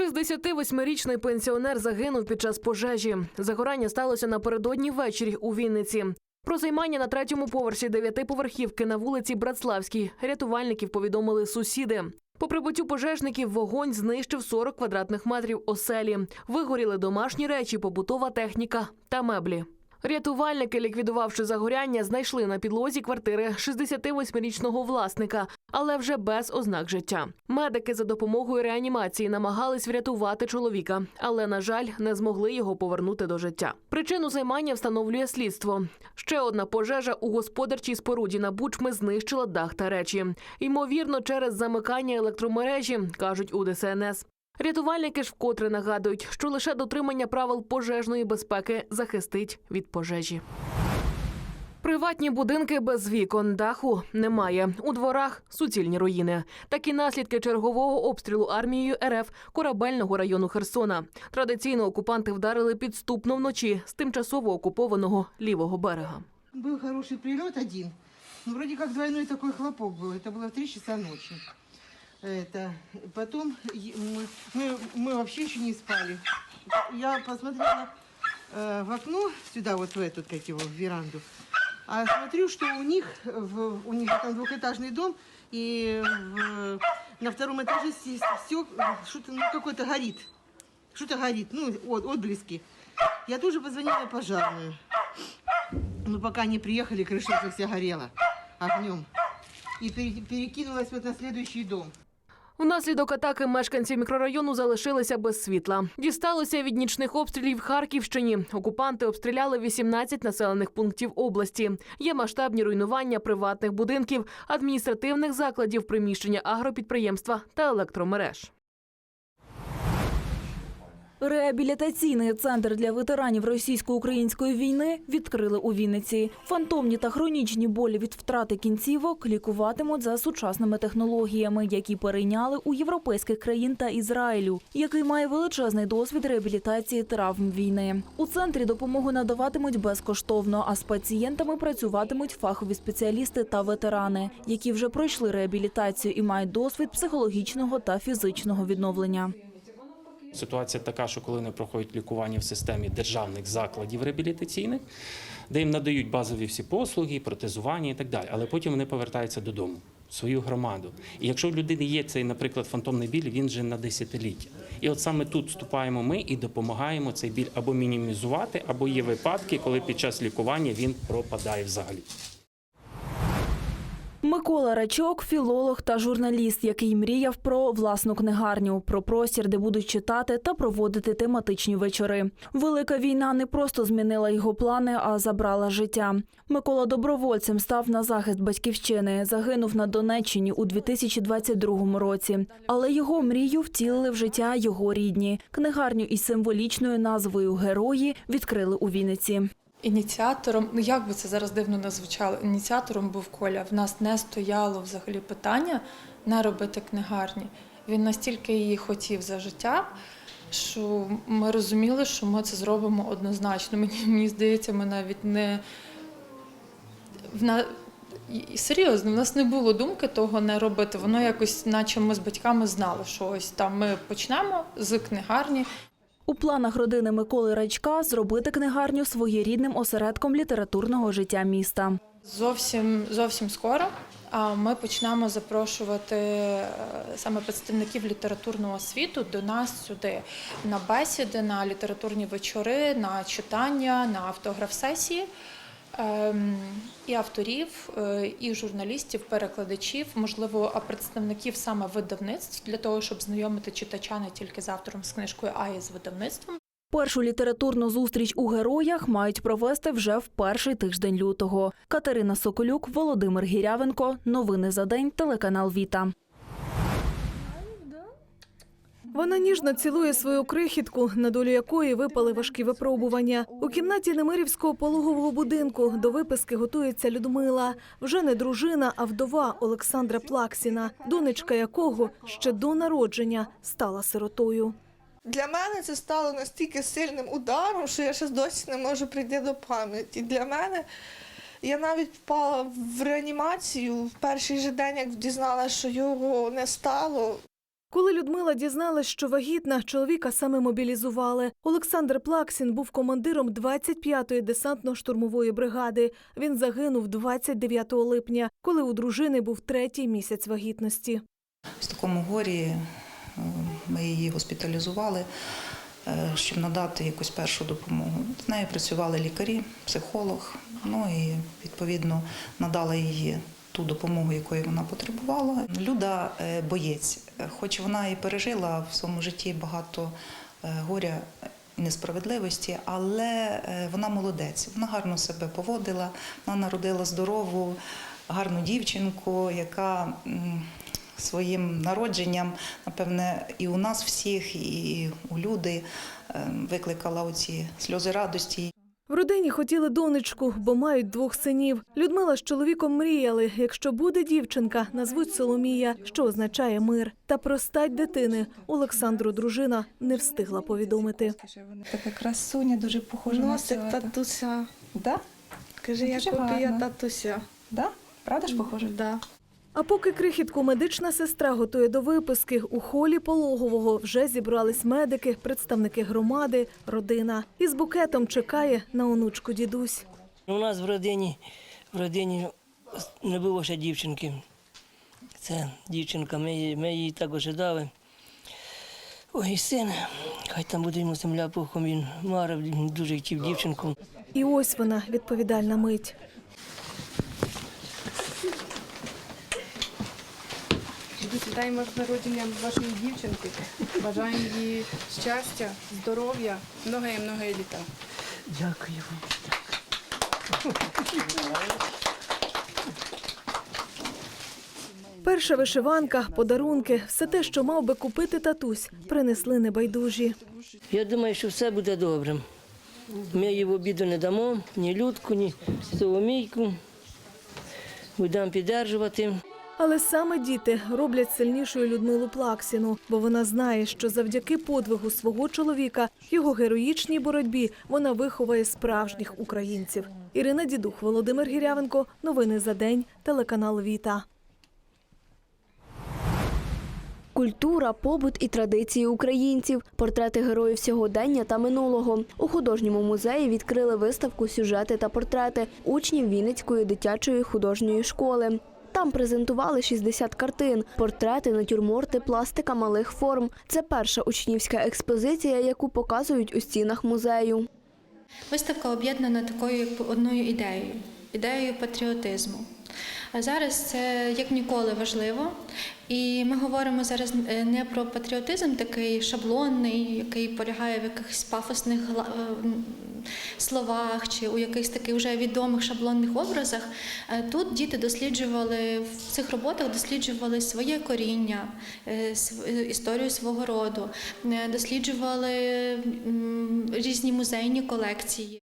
68-річний пенсіонер загинув під час пожежі. Загорання сталося напередодні ввечері у Вінниці. Про займання на третьому поверсі дев'ятиповерхівки на вулиці Братславській рятувальників повідомили сусіди. По прибуттю пожежників вогонь знищив 40 квадратних метрів оселі. Вигоріли домашні речі, побутова техніка та меблі. Рятувальники, ліквідувавши загоряння, знайшли на підлозі квартири 68-річного власника, але вже без ознак життя. Медики за допомогою реанімації намагались врятувати чоловіка, але на жаль, не змогли його повернути до життя. Причину займання встановлює слідство. Ще одна пожежа у господарчій споруді на Бучми знищила дах та речі. Ймовірно, через замикання електромережі кажуть у ДСНС. Рятувальники ж вкотре нагадують, що лише дотримання правил пожежної безпеки захистить від пожежі. Приватні будинки без вікон, даху немає. У дворах суцільні руїни. Такі наслідки чергового обстрілу армією РФ корабельного району Херсона. Традиційно окупанти вдарили підступно вночі з тимчасово окупованого лівого берега. Был хороший прилет один. Ну, вроде как двойной такой хлопок был. Это было в 3 часа ночи. Это, потом е- мы, мы, мы вообще еще не спали. Я посмотрела э, в окно, сюда вот в эту, как его, в веранду. А смотрю, что у них, в, у них там двухэтажный дом, и в- на втором этаже все, что-то, ну, какое-то горит. Что-то горит, ну, от, отблески. Я тоже позвонила пожарную. Но пока не приехали, крыша вся горела огнем. И пере- перекинулась вот на следующий дом. Внаслідок атаки мешканці мікрорайону залишилися без світла. Дісталося від нічних обстрілів Харківщині. Окупанти обстріляли 18 населених пунктів області. Є масштабні руйнування приватних будинків, адміністративних закладів, приміщення агропідприємства та електромереж. Реабілітаційний центр для ветеранів російсько-української війни відкрили у Вінниці. Фантомні та хронічні болі від втрати кінцівок лікуватимуть за сучасними технологіями, які перейняли у європейських країн та Ізраїлю, який має величезний досвід реабілітації травм війни. У центрі допомогу надаватимуть безкоштовно, а з пацієнтами працюватимуть фахові спеціалісти та ветерани, які вже пройшли реабілітацію і мають досвід психологічного та фізичного відновлення. Ситуація така, що коли вони проходять лікування в системі державних закладів реабілітаційних, де їм надають базові всі послуги, протезування і так далі, але потім вони повертаються додому, свою громаду. І якщо в людини є цей, наприклад, фантомний біль, він же на десятиліття. І от саме тут вступаємо ми і допомагаємо цей біль або мінімізувати, або є випадки, коли під час лікування він пропадає взагалі. Микола Рачок філолог та журналіст, який мріяв про власну книгарню, про простір, де будуть читати та проводити тематичні вечори. Велика війна не просто змінила його плани, а забрала життя. Микола добровольцем став на захист батьківщини. Загинув на Донеччині у 2022 році. Але його мрію втілили в життя його рідні. Книгарню із символічною назвою Герої відкрили у Вінниці. Ініціатором, ну як би це зараз дивно не звучало, ініціатором був Коля. В нас не стояло взагалі питання не робити книгарні. Він настільки її хотів за життя, що ми розуміли, що ми це зробимо однозначно. Мені, мені здається, ми навіть не в на... Серйозно, в нас не було думки того не робити. Воно якось, наче ми з батьками знали, що ось там ми почнемо з книгарні, У планах родини Миколи Рачка зробити книгарню своєрідним осередком літературного життя міста. Зовсім зовсім скоро. Ми почнемо запрошувати е, саме представників літературного світу до нас сюди на бесіди, на літературні вечори, на читання, на автограф-сесії. Ем, І авторів, е, і журналістів, перекладачів, можливо, а представників саме видавництв для того, щоб знайомити читача не тільки з автором з книжкою, а й з видавництвом. Першу літературну зустріч у героях мають провести вже в перший тиждень лютого. Катерина Соколюк, Володимир Гірявенко. Новини за день. Телеканал Віта. Вона ніжно цілує свою крихітку, на долю якої випали важкі випробування. У кімнаті Немирівського пологового будинку до виписки готується Людмила. Вже не дружина, а вдова Олександра Плаксіна, донечка якого ще до народження стала сиротою. Для мене це стало настільки сильним ударом, що я ще досі не можу прийти до пам'яті. Для мене я навіть впала в реанімацію в перший же день, як дізналася, що його не стало. Коли Людмила дізналась, що вагітна, чоловіка саме мобілізували. Олександр Плаксін був командиром 25-ї десантно-штурмової бригади. Він загинув 29 липня, коли у дружини був третій місяць вагітності. В такому горі е, ми її госпіталізували, е, щоб надати якусь першу допомогу. З нею працювали лікарі, психолог, ну і відповідно надала їй ту допомогу, якої вона потребувала. Люда е, боєць, хоч вона і пережила в своєму житті багато е, горя. і Несправедливості, але е, вона молодець, вона гарно себе поводила, вона народила здорову, гарну дівчинку, яка своїм народженням, напевне, і у нас всіх, і у люди е, викликала оці сльози радості. В родині хотіли донечку, бо мають двох синів. Людмила з чоловіком мріяли, якщо буде дівчинка, назвуть Соломія, що означає мир. Та про стать дитини Олександру дружина не встигла повідомити. Така красуня, дуже похожа на Носик татуся. Да? Каже, я Дуже копія гарно. татуся. Да? Правда ж похожа? Да. А поки крихітку медична сестра готує до виписки, у холі пологового вже зібрались медики, представники громади, родина. Із букетом чекає на онучку дідусь. У нас в родині, в родині не було ще дівчинки. Це дівчинка, ми її, ми її так ожидали. Ой, син, хай там буде йому земля пухом, він марив, дуже хотів дівчинку. І ось вона відповідальна мить. Вітаємо з народженням вашої дівчинки. Бажаємо їй щастя, здоров'я, многое многое літа. Дякую вам. Перша вишиванка, подарунки, все те, що мав би купити татусь, принесли небайдужі. Я думаю, що все буде добре. Ми їй в обіду не дамо, ні Людку, ні Соломійку. Будемо підтримувати. Але саме діти роблять сильнішою Людмилу Плаксіну, бо вона знає, що завдяки подвигу свого чоловіка, його героїчній боротьбі, вона виховує справжніх українців. Ірина Дідух, Володимир Гірявенко. Новини за день. Телеканал Віта. Культура, побут і традиції українців, портрети героїв сьогодення та минулого. У художньому музеї відкрили виставку Сюжети та портрети учнів Вінницької дитячої художньої школи. Там презентували 60 картин, портрети, натюрморти, пластика малих форм. Це перша учнівська експозиція, яку показують у стінах музею. Виставка об'єднана такою одною ідеєю ідеєю патріотизму. А зараз це як ніколи важливо, і ми говоримо зараз е, не про патріотизм такий шаблонний, який полягає в якихось пафосних е, словах чи у якихось таких вже відомих шаблонних образах. Е, Тут діти досліджували в цих роботах досліджували своє коріння, історію свого роду, досліджували різні музейні колекції.